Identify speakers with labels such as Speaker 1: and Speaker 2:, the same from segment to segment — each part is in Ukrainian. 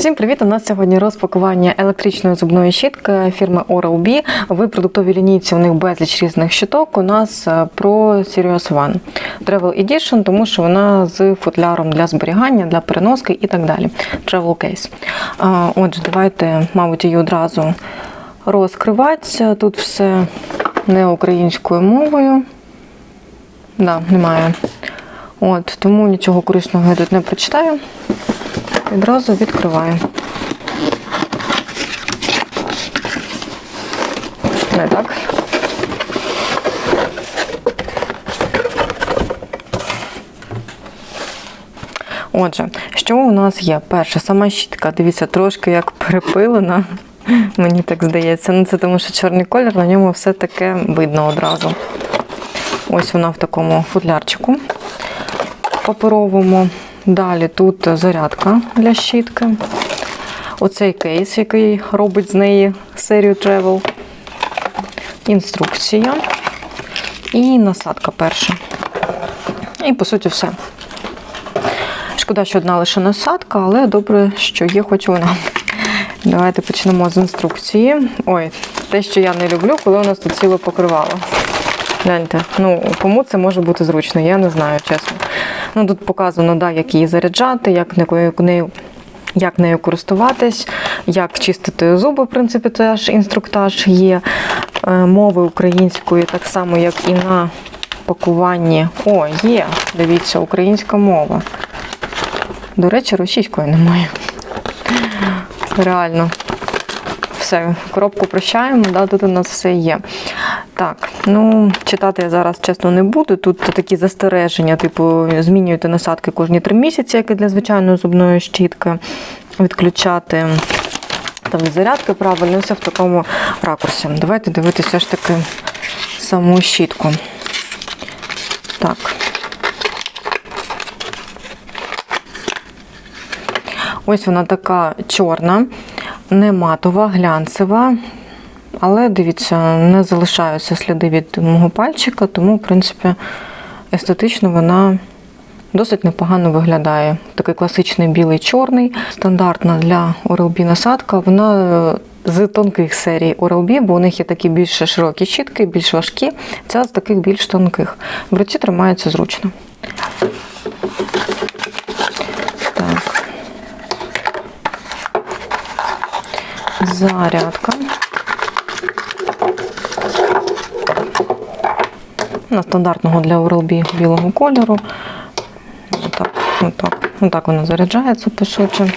Speaker 1: Всім привіт! У нас сьогодні розпакування електричної зубної щітки фірми Oral-B. В продуктовій лінійці у них безліч різних щиток. У нас е, про Serious One Travel Edition, тому що вона з футляром для зберігання, для переноски і так далі. Travel Case. Отже, давайте, мабуть, її одразу розкриватися. Тут все не українською мовою. Да, немає. От, тому нічого корисного я тут не прочитаю. Відразу відкриваю. Не так. Отже, що у нас є? Перше, сама щітка, дивіться, трошки як перепилена. Мені так здається. Ну, це тому, що чорний колір, на ньому все таке видно одразу. Ось вона в такому футлярчику паперовому. Далі тут зарядка для щітки. Оцей кейс, який робить з неї серію Travel. Інструкція. І насадка перша. І, по суті, все. Шкода, що одна лише насадка, але добре, що є хоч вона. Давайте почнемо з інструкції. Ой, те, що я не люблю, коли у нас тут ціле покривало. Гляньте, ну кому це може бути зручно, я не знаю, чесно. Ну Тут показано, да, як її заряджати, як нею, як нею користуватись, як чистити зуби, в принципі, теж інструктаж є. Е, мови української, так само, як і на пакуванні. О, є, дивіться, українська мова. До речі, російської немає. Реально. Все, коробку прощаємо, да, тут у нас все є. Так, ну читати я зараз чесно не буду. Тут такі застереження, типу, змінюєте насадки кожні три місяці, як і для звичайної зубної щітки, відключати там зарядки правильно, все в такому ракурсі. Давайте дивитися ж таки саму щітку. Так. Ось вона така чорна, не матова, глянцева. Але дивіться, не залишаються сліди від мого пальчика, тому, в принципі, естетично вона досить непогано виглядає. Такий класичний білий чорний, стандартна для Oral-B насадка. Вона е, з тонких серій Oral-B, бо у них є такі більш широкі щітки, більш важкі. Ця з таких більш тонких. В руці тримається зручно. Так. Зарядка. На стандартного для Oral-B білого кольору. Отак, отак. Отак вона заряджається, по суті.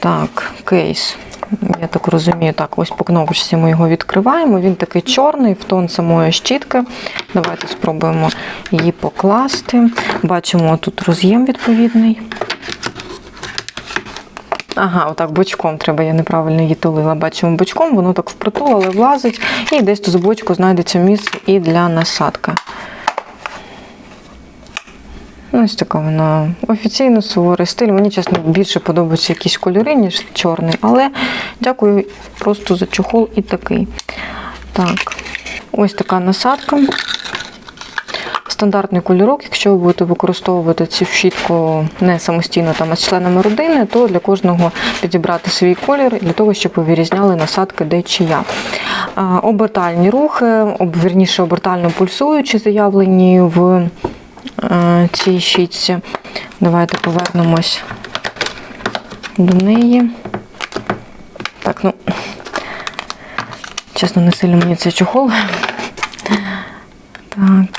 Speaker 1: Так, кейс. Я так розумію, так, ось по кнопочці ми його відкриваємо. Він такий чорний, в тон самої щітки. Давайте спробуємо її покласти. Бачимо, тут роз'єм відповідний. Ага, отак бочком треба, я неправильно її тулила. Бачимо бочком, воно так впритул, влазить. І десь тут з бочку знайдеться місце і для насадки. Ось така вона офіційно суворий стиль. Мені, чесно, більше подобаються якісь кольори, ніж чорний, але дякую просто за чохол і такий. Так, ось така насадка. Стандартний кольорок, якщо ви будете використовувати цю щітку не самостійно там, а з членами родини, то для кожного підібрати свій колір для того, щоб ви вирізняли насадки де чи. Обертальні рухи, вірніше обертально пульсуючі, заявлені в е, цій щітці. Давайте повернемось до неї. Так, ну, чесно, не сильно мені цей чохол. Так.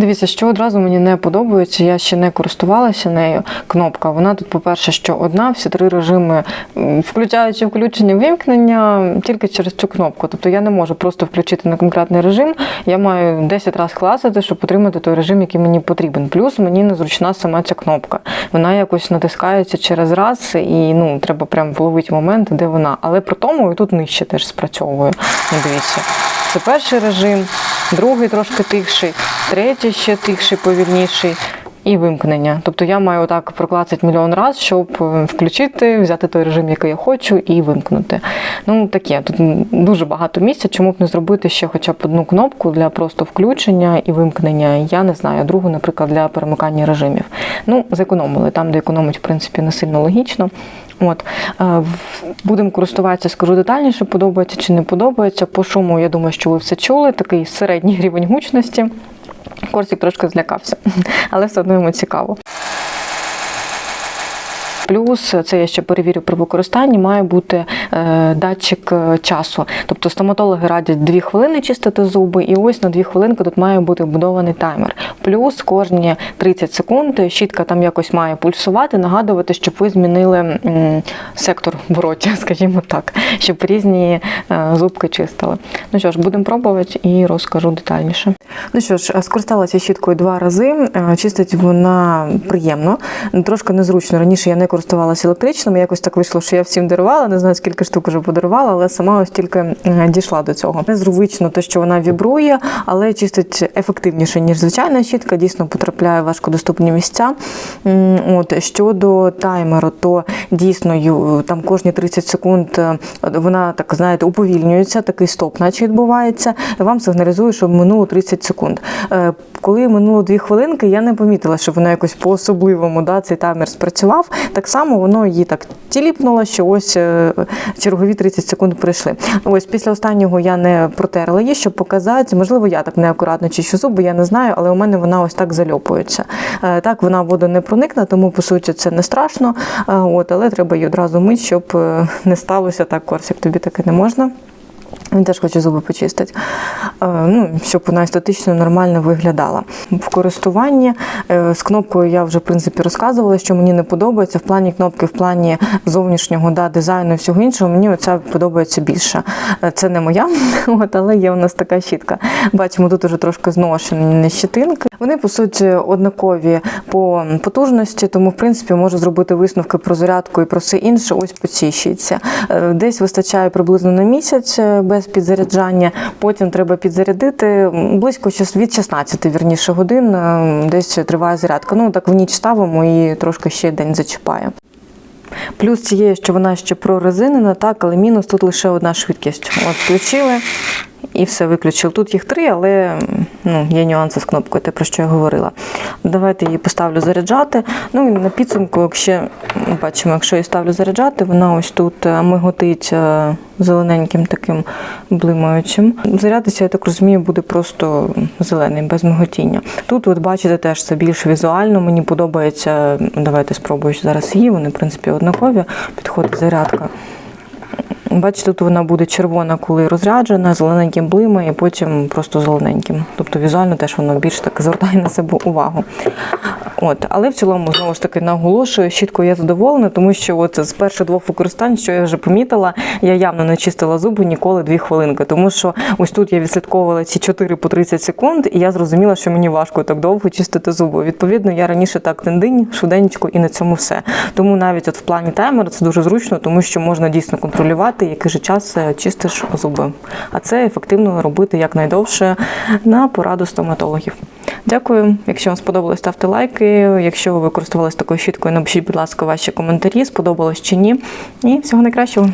Speaker 1: Дивіться, що одразу мені не подобається, я ще не користувалася нею. Кнопка. Вона тут, по-перше, що одна, всі три режими, включаючи включення вимкнення, тільки через цю кнопку. Тобто я не можу просто включити на конкретний режим. Я маю 10 разів класити, щоб отримати той режим, який мені потрібен. Плюс мені незручна сама ця кнопка. Вона якось натискається через раз, і ну треба прям вловити момент, де вона. Але при тому і тут нижче теж спрацьовує. Дивіться. Це перший режим, другий трошки тихший, третій ще тихший, повільніший, і вимкнення. Тобто я маю так проклацати мільйон раз, щоб е, включити, взяти той режим, який я хочу, і вимкнути. Ну таке, тут дуже багато місця. Чому б не зробити ще хоча б одну кнопку для просто включення і вимкнення? Я не знаю, другу, наприклад, для перемикання режимів. Ну, зекономили там, де економить, в принципі, не сильно логічно. От е, будемо користуватися, скажу детальніше, подобається чи не подобається. По шуму, я думаю, що ви все чули. Такий середній рівень гучності. Корсик трошки злякався, але все одно йому цікаво. Плюс це я ще перевірю при використанні, має бути е, датчик е, часу. Тобто стоматологи радять 2 хвилини чистити зуби, і ось на 2 хвилинки тут має бути вбудований таймер. Плюс кожні 30 секунд щітка там якось має пульсувати, нагадувати, щоб ви змінили м, сектор в роті, скажімо так, щоб різні е, зубки чистили. Ну що ж, будемо пробувати і розкажу детальніше. Ну що ж, скористалася щіткою два рази. Е, Чистить вона приємно, трошки незручно. Раніше я не користувалася електричними. Якось так вийшло, що я всім дарувала. Не знаю, скільки штук вже подарувала, але сама ось тільки е, дійшла до цього. Незручно те, що вона вібрує, але чистить ефективніше, ніж звичайна щітка. Дійсно потрапляє в важкодоступні місця. От щодо таймеру, то дійсно там кожні 30 секунд е, вона так знаєте уповільнюється, такий стоп, наче відбувається. Вам сигналізує, що минуло 30 секунд. Е, Коли минуло 2 хвилинки, я не помітила, що вона якось по-особливому да, цей таймер спрацював. Так само воно її так тіліпнуло, що ось е, чергові 30 секунд пройшли. Ось після останнього я не протерла її, щоб показати. Можливо, я так неакуратно чищу зуби, я не знаю, але у мене вона ось так зальопується. Е, Так, вона воду не проникне, тому по суті це не страшно. От, але треба її одразу мити, щоб не сталося так, корсик, тобі таке не можна. Він теж хоче зуби почистити. Е, Ну, щоб вона естетично нормально виглядала. В користуванні е, з кнопкою я вже в принципі розказувала, що мені не подобається. В плані кнопки, в плані зовнішнього да, дизайну і всього іншого, мені оця подобається більше. Е, Це не моя, от, але є у нас така щітка. Бачимо, тут уже трошки зношені щетинки. Вони, по суті, однакові по потужності, тому в принципі можу зробити висновки про зарядку і про все інше. Ось по цій щітці. Десь вистачає приблизно на місяць е, без підзаряджання. Потім треба підзарядити близько від 16 вірніше годин. е, Десь триває зарядка. Ну так в ніч ставимо і трошки ще день зачіпає. Плюс цієї, що вона ще прорезинена, так, але мінус тут лише одна швидкість. От включили і все виключили. Тут їх три, але ну, є нюанси з кнопкою, те, про що я говорила. Давайте її поставлю заряджати. Ну і на підсумку, якщо бачимо, якщо я ставлю заряджати, вона ось тут е, миготить е, зелененьким таким блимаючим. Зарядитися, я так розумію, буде просто зелений, без миготіння. Тут, от бачите, теж це більш візуально. Мені подобається. Давайте спробую зараз її. Вони, в принципі, однакові. Підходить зарядка. Бачите, тут вона буде червона, коли розряджена, зелененьким блимає, і потім просто зелененьким. Тобто візуально теж воно більш так звертає на себе увагу. От. Але в цілому, знову ж таки, наголошую, щіткою я задоволена, тому що от з перших двох використань, що я вже помітила, я явно не чистила зуби ніколи дві хвилинки. Тому що ось тут я відслідковувала ці 4 по 30 секунд, і я зрозуміла, що мені важко так довго чистити зуби. Відповідно, я раніше так тендинь, швиденько і на цьому все. Тому навіть от в плані таймера це дуже зручно, тому що можна дійсно контролювати, який же час е, чистиш зуби. А це ефективно робити якнайдовше на пораду стоматологів. Дякую. Якщо вам сподобалось, ставте лайки. Якщо ви користувалися такою щіткою, напишіть, будь ласка, ваші коментарі, сподобалось чи ні. І всього найкращого.